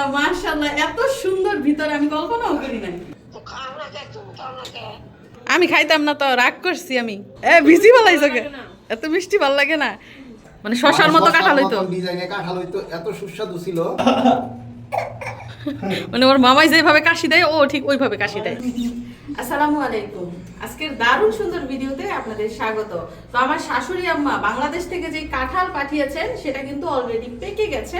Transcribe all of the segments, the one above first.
মাশাআল্লাহ মাশাআল্লাহ এত সুন্দর ভিতরে আমি কল্পনাও করি নাই। আমি খাইতাম না তো রাগ করছি আমি। এ ভিজি ভালাইছো কে? এত মিষ্টি ভালো লাগে না। মানে শশার মতো কাঁঠাল হইতো। ডিজাইনে কাঁঠাল হইতো এত সুস্বাদু ছিল। মানে ওর মামাই যেভাবে কাশি দেয় ও ঠিক ওইভাবে কাশি দেয়। আসসালামু আলাইকুম। আজকের দারুণ সুন্দর ভিডিওতে আপনাদের স্বাগত। তো আমার শাশুড়ি আম্মা বাংলাদেশ থেকে যে কাঁঠাল পাঠিয়েছেন সেটা কিন্তু অলরেডি পেকে গেছে।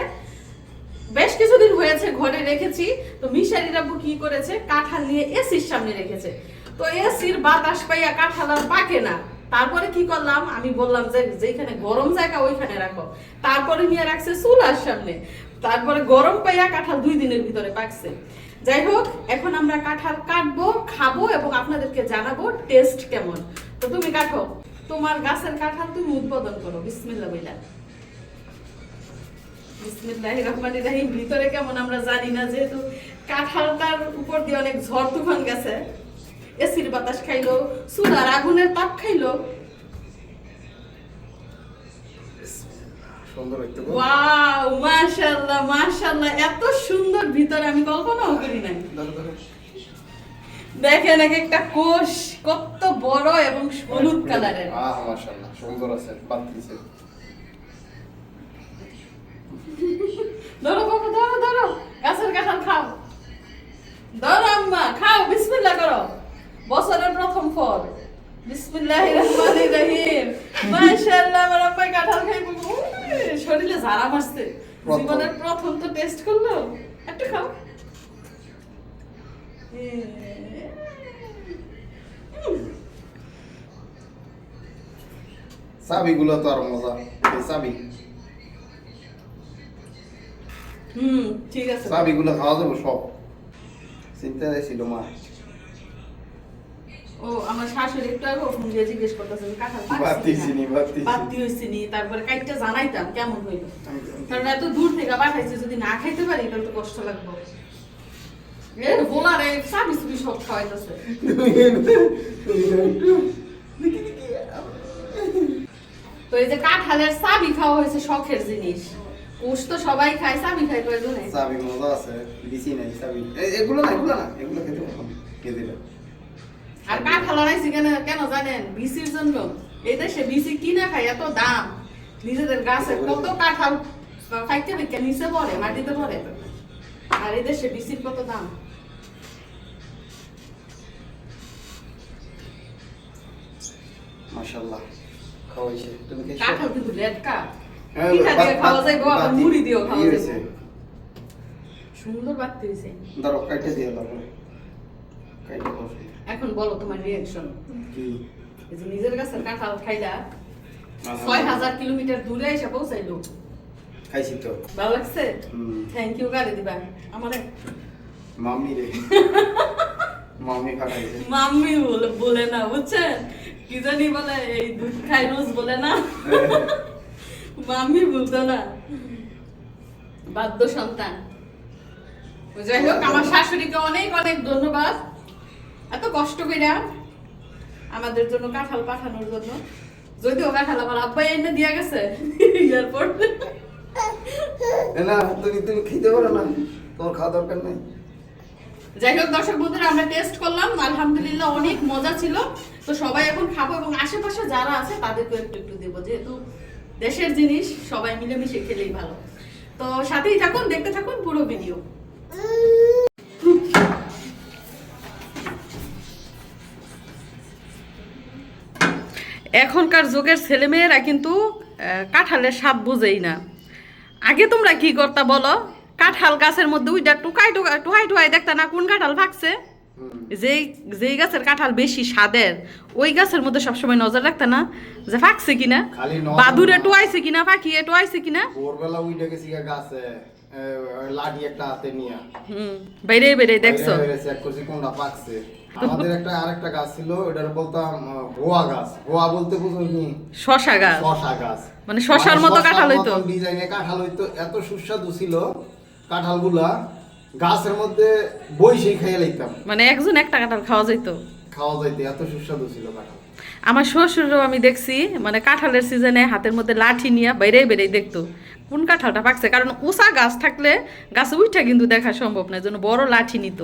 বেশ কিছুদিন হয়েছে ঘরে রেখেছি। তো মিশারি রাব্বু কি করেছে? কাঁঠাল নিয়ে এসির সামনে রেখেছে। তো এসির বাতাস পাইয়া কাঁঠাল আর পাকে না। তারপরে কি করলাম? আমি বললাম যে, যেখানে গরম জায়গা, ওইখানে রাখো। তারপরে নিয়ে রাখছে চুলার সামনে। তারপরে গরম পাইয়া কাঁঠাল দুই দিনের ভিতরে পাকছে। যাই হোক, এখন আমরা কাঁঠাল কাটবো, খাব এবং আপনাদেরকে জানাব টেস্ট কেমন। তো তুমি কাটো। তোমার গাছের কাঁঠাল তুমি উদ্বোধন করো। বিসমিল্লাহ বইলা। বিসমিল্লাহির রহমানির রহিম। ভিতরে কেমন আমরা জানি না যেহেতু কাঁঠালটার উপর দিয়ে অনেক ঝড় তুফান গেছে। এসির বাতাস খাইলো আগুনের তাপ খাইলো। ওয়াও মাশাআল্লাহ মাশাআল্লাহ এত সুন্দর ভিতরে আমি কল্পনাও করি নাই। দেখেন এক একটা কোষ কত বড় এবং হলুদ কালারের। আহ, মাশাআল্লাহ, সুন্দর আছে ধরো বাবা ধরো ধরো গাছের কাঁঠাল খাও। ধরো আম্মা খাও বিসমিল্লাহ করো। বছরের প্রথম ফল। বিসমিল্লাহির রহমানির রহিম। মাশাআল্লাহ আমার আম্মা কাঁঠাল খাই শরীরে ঝাড়া মারছে। জীবনের প্রথম তো টেস্ট করল। একটু খাও। চাবিগুলো তো আর মজা। চাবি। হুম ঠিক আছে। চাবিগুলো খাওয়া যাব সব। ছিল মা। ও আমার শাশুড়ি একটু আগে ফোন দিয়ে জিজ্ঞেস করতেছে যে কাঁঠাল নি, হইছে নি তারপরে কাইটটা জানাইতাম কেমন হইল? কারণ এত দূর থেকে পাঠাইছে যদি না খাইতে পারি তাহলে তো কষ্ট লাগবে। এ বলারে সাবি সুবি সব খাওয়াইতেছে। তো এই যে কাঁঠালের সাবি খাওয়া হয়েছে শখের জিনিস। কুশ তো সবাই খায় সাবি খায় প্রয়োজনে চাবি মজা আছে দিছি নাই এ- এগুলো না এগুলো না এগুলো খেতে খেতে আর কাঁঠাল আনাইছি কেন কেন জানেন? বিসির জন্য। এই দেশে বিসি কিনা খাই এত দাম। নিজেদের গাছে কত কাঁঠাল খাইতে খাইতে নিচে পড়ে মাটিতে পড়ে। আর এই দেশে বিসির কত দাম? মাশাআল্লাহ খাওয়াইছে। তুমি খেয়েছো? কাঁঠাল কিন্তু রেড কাপ হ্যাঁ। সুন্দর বাড়তে হয়েছে কাইটে দিয়ে দাও কাইটে এখন বলো তোমার রিয়াকশন কি? নিজের গাছের কাঁঠাল খাইলা ছয় হাজার কিলোমিটার দূরে এসে পৌঁছাইলো। খাইছি তো। ভালো লাগছে? থ্যাংক ইউ গাড়ি দিবা। আমারে। মাম্মি রে। মাম্মি খাটাইছে মাম্মি বলে বলে না বুঝছেন? কি জানি বলে এই দুধ খাই রোজ বলে না। মাম্মি বলতো না বাদ্য সন্তান। যাই হোক আমার শাশুড়িকে অনেক অনেক ধন্যবাদ। এত কষ্ট করে আমাদের জন্য কাঁঠাল পাঠানোর জন্য। যদিও কাঁঠাল আমার আব্বাই এনে দিয়া গেছে এয়ারপোর্ট না তুমি তুমি খেতে পারো না? তোমার খাওয়া দরকার নাই। যাই হোক দর্শক বন্ধুরা আমরা টেস্ট করলাম। আলহামদুলিল্লাহ অনেক মজা ছিল। তো সবাই এখন খাব এবং আশেপাশে যারা আছে তাদেরকে একটু একটু দেবো। যেহেতু দেশের জিনিস সবাই মিলেমিশে খেলেই ভালো। তো সাথেই থাকুন, দেখতে থাকুন পুরো ভিডিও এখনকার যুগের ছেলেমেয়েরা কিন্তু কাঁঠালের স্বাদ বুঝেই না। আগে তোমরা কি করতা বলো? কাঁঠাল গাছের মধ্যে উইটা টুকাই টুকাই টুহাই টুহাই দেখতা না কোন কাঁঠাল হুম। যেই যেই গাছের কাঁঠাল বেশি স্বাদের ওই গাছের মধ্যে সবসময় নজর রাখতে না যে ফাকছে কিনা? বাদুরে। টুয়াইছে কিনা পাখিয়ে টুয়াইছে কিনা? ভোরবেলা উইটা গেছি গাছে লাঠি একটা হাতে নিয়ে। হুম বাইরে বাইরে দেখছ? চেক করছি কোনটা পাকছে আমাদের একটা আরেকটা গাছ ছিল ওটার বলতাম গোয়া গাছ। গোয়া বলতে বুঝো কি? শশা গাছ। শশা গাছ। মানে শশার মতো কাঁঠাল হইতো। ডিজাইনে কাঁঠাল হইতো এত সুস্বাদু ছিল কাঁঠালগুলা। গাছের মধ্যে বই সেই খাইয়ে লাইতাম। মানে একজন একটা কাঁঠাল খাওয়া যাইতো। খাওয়া যাইতো এত সুস্বাদু ছিল কাঁঠাল। আমার শ্বশুরও আমি দেখছি মানে কাঁঠালের সিজনে হাতের মধ্যে লাঠি নিয়ে বাইরে বেড়েই দেখতো। কোন কাঁঠালটা পাকছে? কারণ উষা গাছ থাকলে গাছে উঠে কিন্তু দেখা সম্ভব না জন্য বড় লাঠি নিত।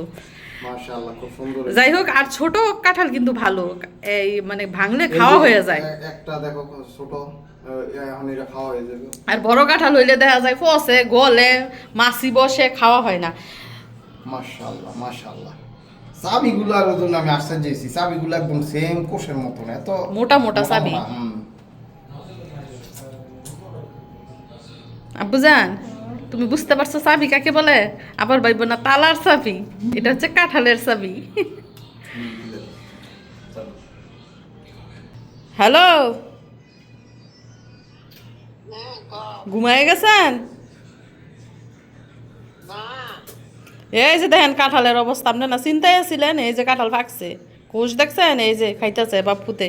যাই হোক আর ছোট কাঁঠাল কিন্তু ভালো। এই মানে ভাঙলে খাওয়া হয়ে যায়। একটা দেখো ছোট আর বড় কাঁঠাল হইলে দেখা যায় ফসে গলে মাছি বসে খাওয়া হয় না। মাশাআল্লাহ মাশাআল্লাহ। চাবিগুলার জন্য আমি আশ্চর্য হয়েছি। চাবিগুলো একদম সেম কোষের মতন এত মোটা মোটা চাবি। হুম। আব্বুজান তুমি বুঝতে পারছ চাবি কাকে বলে? আবার ভাইব না, তালার চাবি। এটা হচ্ছে কাঁঠালের চাবি। হ্যালো? ঘুমায় গেছেন? এই যে দেখেন কাঁঠালের অবস্থা, আপনি না চিন্তায় আছিলেন? এই যে কাঁঠাল পাকছে কোষ দেখছেন? এই যে খাইতেছে বাপুতে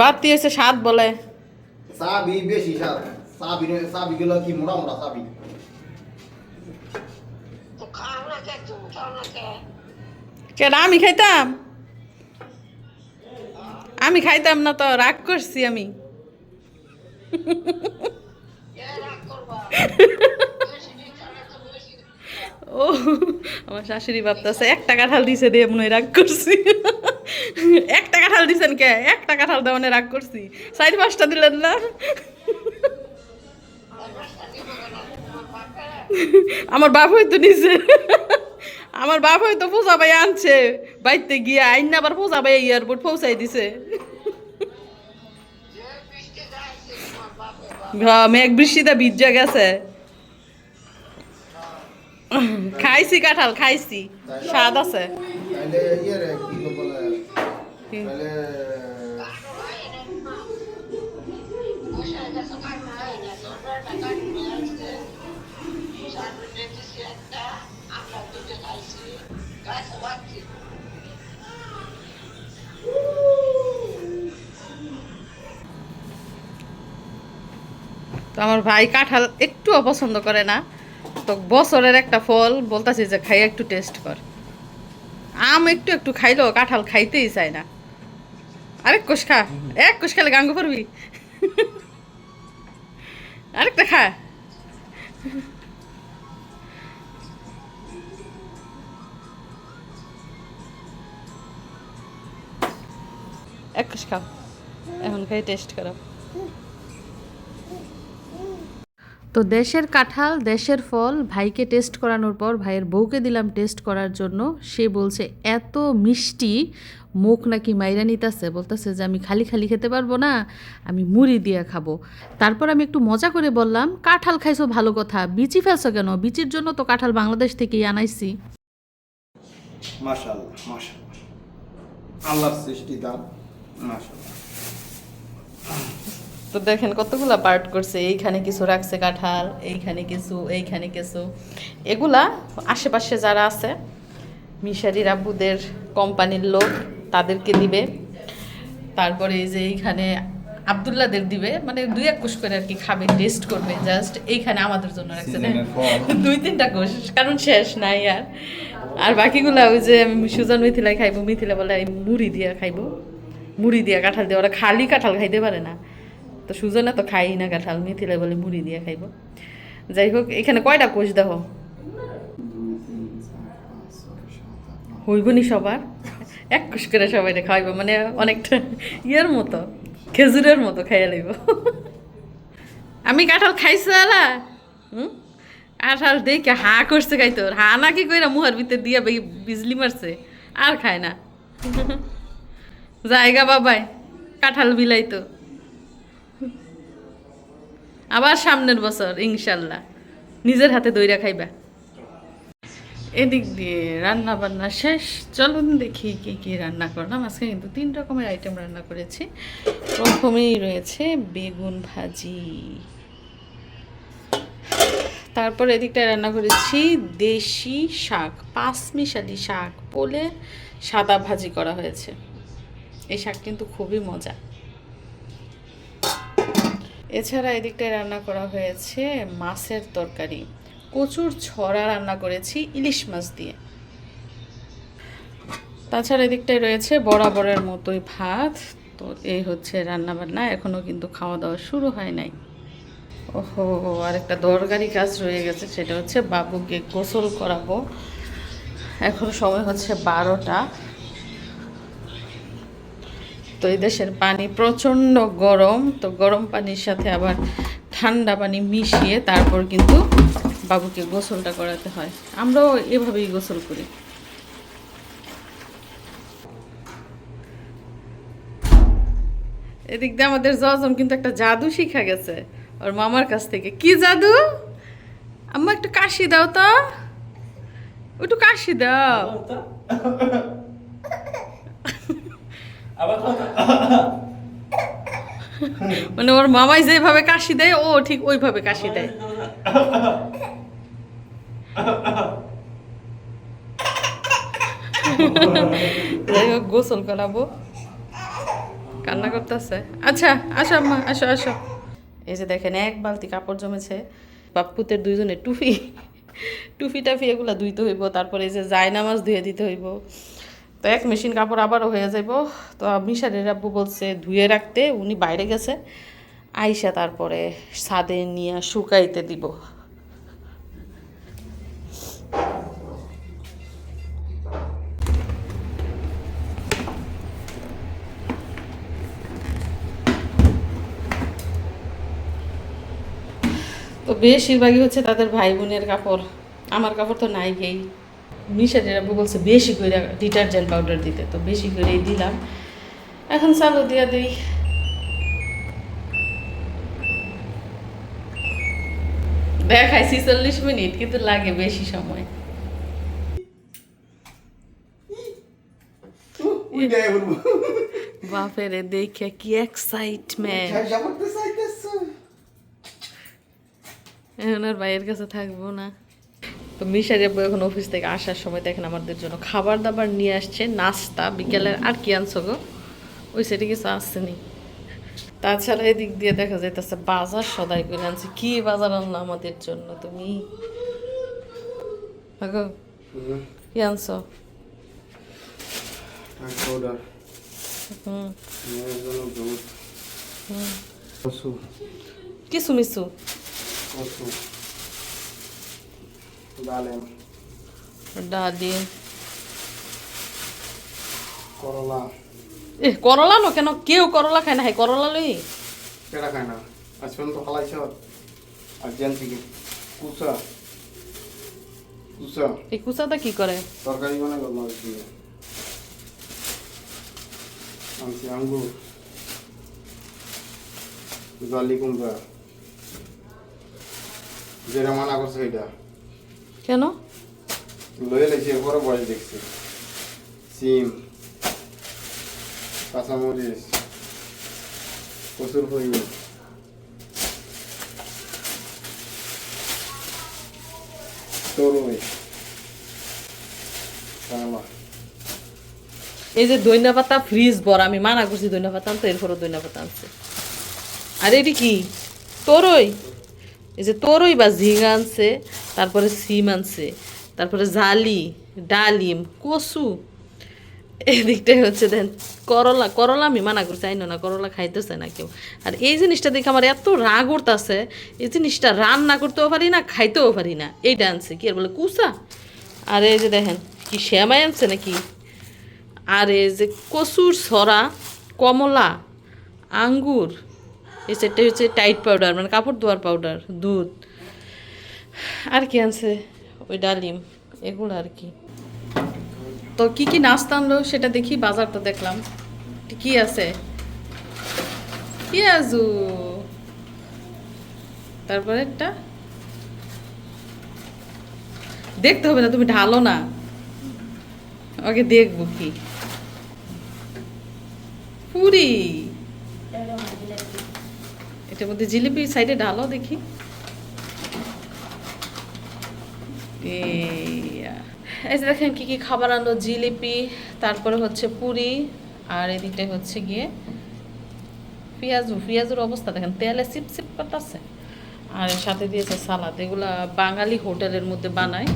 বাড়তি হয়েছে স্বাদ বলে। চাবি বেশি স্বাদ চাবি চাবিগুলো কি মোটা মোটা চাবি? কেন আমি খাইতাম? আমি খাইতাম না তো রাগ করছি আমি। ও, আমার শাশুড়ি ভাবতেছে, একটা কাঁঠাল দিছে দিয়ে মনে রাগ করছি। এক একটা কাঁঠাল দিছেন কে? এক টাকা কাঁঠাল দেওয়ানে রাগ করছি। চারি পাঁচটা দিলেন না? আমার বাপ হয়তো নিছে। আমার বাপ হয়তো পূজা ভাই আনছে। বাইতে গিয়ে আইন আবার পূজা ভাই এয়ারপোর্ট পৌঁছাই দিছে। মেঘ বৃষ্টিতে ভিজা গেছে। খাইছি কাঁঠাল খাইছি। স্বাদ আছে। তো আমার ভাই কাঁঠাল একটু অপছন্দ করে না। তো বছরের একটা ফল বলতাছি যে খাই একটু টেস্ট কর। আম একটু একটু খাইলো, কাঁঠাল খাইতেই চায় না। আরেক কোষ খা, এক কোষ খেলে গাঙ্গ পড়বি। আরেকটা খা। এক কোষ খাও, এখন খাই টেস্ট করো। তো দেশের কাঁঠাল, দেশের ফল ভাইকে টেস্ট করানোর পর ভাইয়ের বউকে দিলাম টেস্ট করার জন্য। সে বলছে, এত মিষ্টি মুখ নাকি মাইরা নিতেছে। বলতেছে যে, আমি খালি খালি খেতে পারব না, আমি মুড়ি দিয়ে খাব। তারপর আমি একটু মজা করে বললাম, কাঁঠাল খাইছো ভালো কথা, বিচি ফেলছো কেন? বিচির জন্য তো কাঁঠাল বাংলাদেশ থেকেই আনাইছি। আল্লাহর সৃষ্টি দান তো দেখেন কতগুলা পার্ট করছে এইখানে কিছু রাখছে কাঁঠাল এইখানে কিছু এইখানে কিছু। এগুলা আশেপাশে যারা আছে মিশারি রাব্বুদের কোম্পানির লোক তাদেরকে দিবে। তারপরে এই যে এইখানে আবদুল্লাদের দিবে মানে দুই এক কোষ করে আর কি খাবে টেস্ট করবে জাস্ট এইখানে আমাদের জন্য রাখছে। দুই তিনটা কোষ কারণ শেষ নাই আর। আর বাকিগুলা ওই যে সুজন মিথিলা খাইবো মিথিলা বলে মুড়ি দিয়া খাইবো। মুড়ি দিয়া কাঁঠাল দিয়ে ওরা খালি কাঁঠাল খাইতে পারে না। তো সুজনে তো খাই না কাঁঠাল মিথিলা বলে মুড়ি দিয়ে খাইব। যাই হোক, এখানে কয়টা কোষ নয় হইবনি সবার? এক কুশ করে সবাই খাইব মানে অনেকটা ইয়ের মতো, খেজুরের মতো খাইয়া লইব। আমি কাঁঠাল খাইছো আলা। হুম? কাঁঠাল দেখে হা করছে খাইতো হা নাকি কইরা মুহার ভিতরে দিয়া বিজলি মারছে, আর খায় না। জায়গা বাবাই কাঁঠাল বিলাইতো। আবার সামনের বছর, ইনশাল্লাহ। নিজের হাতে দইরা খাইবা। এদিক দিয়ে রান্না বান্না শেষ। চলুন দেখি কি কি রান্না করলাম। আজকে কিন্তু তিন রকমের আইটেম রান্না করেছি। প্রথমেই রয়েছে বেগুন ভাজি। তারপর এদিকটায় রান্না করেছি দেশি শাক পাঁচ মিশালি শাক পোলে সাদা ভাজি করা হয়েছে। এই শাক কিন্তু খুবই মজা। এছাড়া এদিকটায় রান্না করা হয়েছে মাছের তরকারি। কচুর ছড়া রান্না করেছি ইলিশ মাছ দিয়ে। তাছাড়া এদিকটায় রয়েছে বরাবরের মতোই ভাত। তো এই হচ্ছে রান্না বান্না এখনও কিন্তু খাওয়া দাওয়া শুরু হয় নাই। ওহো, আরেকটা দরকারি কাজ রয়ে গেছে, সেটা হচ্ছে বাবুকে গোসল করাবো। এখন সময় হচ্ছে বারোটা। তো এই দেশের পানি প্রচণ্ড গরম, তো গরম পানির সাথে আবার ঠান্ডা পানি মিশিয়ে তারপর কিন্তু বাবুকে গোসলটা করাতে হয়। আমরাও এভাবেই গোসল করি। এদিক দিয়ে আমাদের জজম কিন্তু একটা জাদু শিখা গেছে। ওর মামার কাছ থেকে। কি জাদু? আম্মা একটু কাশি দাও তো। একটু কাশি দাও। মানে ওর মামাই যেভাবে কাশি দেয় ও ঠিক ওইভাবে কাশি দেয়। যাই হোক গোসল করাবো। কান্না করতেছে। আচ্ছা আসো আম্মা আসো আসো। এই যে দেখেন এক বালতি কাপড় জমেছে। বাপ্পুতের দুইজনে টুফি টুফি টাফি এগুলো ধুইতে হইব তারপরে এই যে জায়নামাজ ধুয়ে দিতে হইব। তো এক মেশিন কাপড় আবারও হয়ে যাব তো মিশারের আব্বু বলছে ধুয়ে রাখতে, উনি বাইরে গেছে। আইসা তারপরে ছাদে নিয়ে শুকাইতে দিব। তো বেশিরভাগই হচ্ছে তাদের ভাই বোনের কাপড়। আমার কাপড় তো নাই গেই মিশারের আব্বু বলছে বেশি করে ডিটারজেন্ট পাউডার দিতে তো বেশি করেই দিলাম। এখন চালু দিয়া দিই। দেখাই ছিচল্লিশ মিনিট কিন্তু লাগে বেশি সময়। বাপের দেখে কি এক্সাইটমেন্ট আর ভাইয়ের কাছে থাকব না। তো মিশারি আপু এখন অফিস থেকে আসার সময় দেখেন আমাদের জন্য খাবার দাবার নিয়ে আসছে নাস্তা বিকেলের আর কি আনছো গো? ওই সেটি কিছু আসছেনি তাছাড়া এদিক দিয়ে দেখা যাইতেছে বাজার সদাই করে আনছে। কি বাজার আনলো আমাদের জন্য তুমি? কি আনছো? কিছু মিছু ডালেম ডালিম করলা এ করলা নো কেন কেউ করলা খায় না হাই করলা লই কেডা খায় না আজ পর্যন্ত খালাইছ আর জানছি কি কুসা কুসা এই কুচাটা কি করে তরকারি বানাই মাছ দিয়ে আনছি আঙ্গুর জালি কুমড়া যেটা মানা করছে এটা কেন? লয়ে লেছি এরপরে বয়স দেখছি। সিম কাঁচামরিচ প্রচুর পরিমাণ এই যে দইনা পাতা ফ্রিজ বড় আমি মানা করছি দইনা পাতা আনতে এরপরও দইনা পাতা আনছে। আর এটি কি? তোরই? এই যে তোরই বা ঝিঙা আনছে, তারপরে সিম আনছে, তারপরে জালি ডালিম কচু, এদিকটাই হচ্ছে দেন করলা করলা আমি মানা করছি আইনো না, করলা খাইতেছে না কেউ। আর এই জিনিসটা দেখে আমার এত রাগ উঠতেছে, এই জিনিসটা রান্না করতেও পারি না, খাইতেও পারি না। এইটা আনছে কি আর বলে কুসা আর এই যে দেখেন, কি শ্যামাই আনছে নাকি? আর এই যে কচুর সরা কমলা, আঙ্গুর এই সেটটা হচ্ছে টাইট পাউডার মানে কাপড় ধোয়ার পাউডার দুধ। আর কি আনছে? ওই ডালিম, এগুলো আর কি। তো কি কি নাস্তা আনলো সেটা দেখি, বাজারটা দেখলাম। কি আছে? পেঁয়াজু। তারপরে একটা। দেখতে হবে না, তুমি ঢালো না। ওকে দেখব কি। পুরি। এটার মধ্যে জিলিপি সাইডে ঢালো দেখি। এই যে দেখেন কি কি খাবার আনলো জিলিপি তারপরে হচ্ছে পুরি আর এদিকটায় হচ্ছে গিয়ে পেঁয়াজু। পেঁয়াজুর অবস্থা দেখেন তেলে সিপ সিপ করতেছে। আর সাথে দিয়েছে সালাদ। এগুলা বাঙালি হোটেলের মধ্যে বানায়।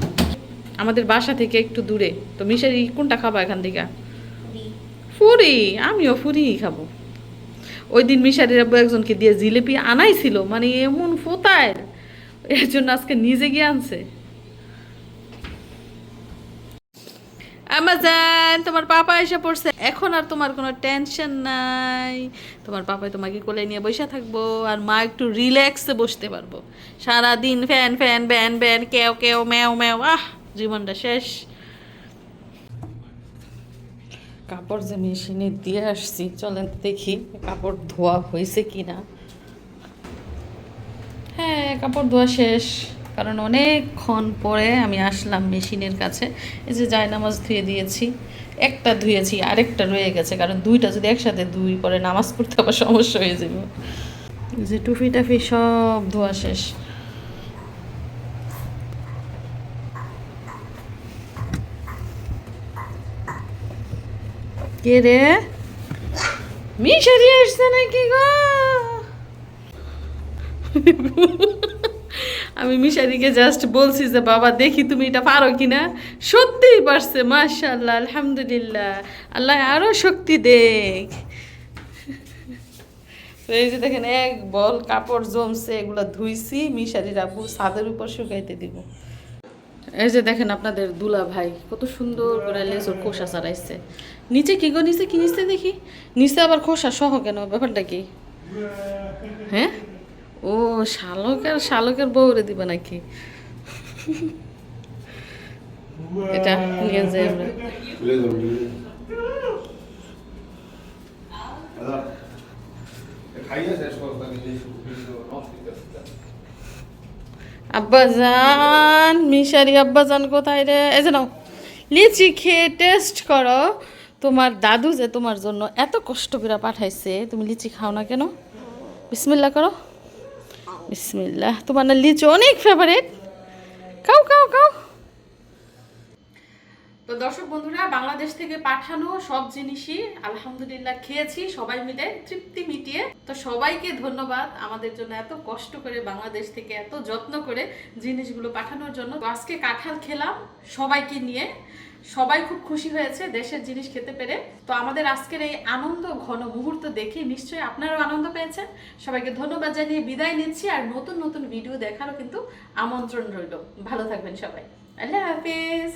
আমাদের বাসা থেকে একটু দূরে। তো মিশারি কোনটা খাবা এখান থেকে? ফুরি আমিও ফুরি খাব। ওই দিন মিশারির আব্বু একজনকে দিয়ে জিলিপি আনাইছিল মানে এমন ফোতায়। এর জন্য আজকে নিজে গিয়ে আনছে। আমাজান তোমার পাপা এসে পড়ছে। এখন আর তোমার কোনো টেনশন নাই। তোমার পাপাই তোমাকে কোলে নিয়ে বসে থাকব আর মা একটু রিল্যাক্সে বসতে পারব। সারাদিন ফ্যান ফ্যান, ব্যান ব্যান কেউ কেউ ম্যাও ম্যাও, আহ, জীবনটা শেষ। কাপড় যে মেশিনে দিয়ে আসছি, চলেন দেখি কাপড় ধোয়া হয়েছে কি না হ্যাঁ কাপড় ধোয়া শেষ, কারণ অনেকক্ষণ পরে আমি আসলাম মেশিনের কাছে। এই যে নামাজ ধুয়ে দিয়েছি, একটা ধুয়েছি, আরেকটা রয়ে গেছে, কারণ দুইটা যদি একসাথে দুই পরে নামাজ পড়তে আবার সমস্যা হয়ে যাবে। যে টুফি টাফি সব ধোয়া শেষ। কে রে? মিশারি আসছে নাকি গো? আমি মিশারিকে জাস্ট বলছি যে, বাবা, দেখি তুমি এটা পারো কিনা? সত্যিই পারছে মাশাল্লাহ আলহামদুলিল্লাহ। আল্লাহ আরও শক্তি দেখ। এই যে দেখেন, এক বল কাপড় জমছে, এগুলো ধুইছি, মিশারির আব্বু ছাদের উপর শুকাইতে দিব। এই যে দেখেন আপনাদের দুলা ভাই কত সুন্দর করে লেজর খোসা চালাইছে নিচে কি গো নিচে কি নিচে দেখি? নিচে আবার খোসা সহ কেন? ব্যাপারটা কি? হ্যাঁ? ও শালকের শালকের বউরে দিবে নাকি? এটা নিয়ে যাই আমরা। আব্বাজান মিশারি আব্বাজান কোথায় রে? এই যে নাও লিচি খেয়ে টেস্ট করো। তোমার দাদু যে তোমার জন্য এত কষ্ট করে পাঠাইছে, তুমি লিচি খাও না কেন? বিসমিল্লা করো। বিসমিল্লা তোমার না লিচি অনেক ফেভারিট খাও খাও খাও। তো দর্শক বন্ধুরা, বাংলাদেশ থেকে পাঠানো সব জিনিসই আলহামদুলিল্লাহ খেয়েছি, সবাই মিলে তৃপ্তি মিটিয়ে। তো সবাইকে ধন্যবাদ আমাদের জন্য এত কষ্ট করে বাংলাদেশ থেকে এত যত্ন করে জিনিসগুলো পাঠানোর জন্য। আজকে কাঁঠাল খেলাম সবাইকে নিয়ে। সবাই খুব খুশি হয়েছে দেশের জিনিস খেতে পেরে। তো আমাদের আজকের এই আনন্দ ঘন মুহূর্ত দেখে নিশ্চয়ই আপনারাও আনন্দ পেয়েছেন। সবাইকে ধন্যবাদ জানিয়ে বিদায় নিচ্ছি আর নতুন নতুন ভিডিও দেখারও কিন্তু আমন্ত্রণ রইল। ভালো থাকবেন সবাই। আল্লাহ হাফিজ।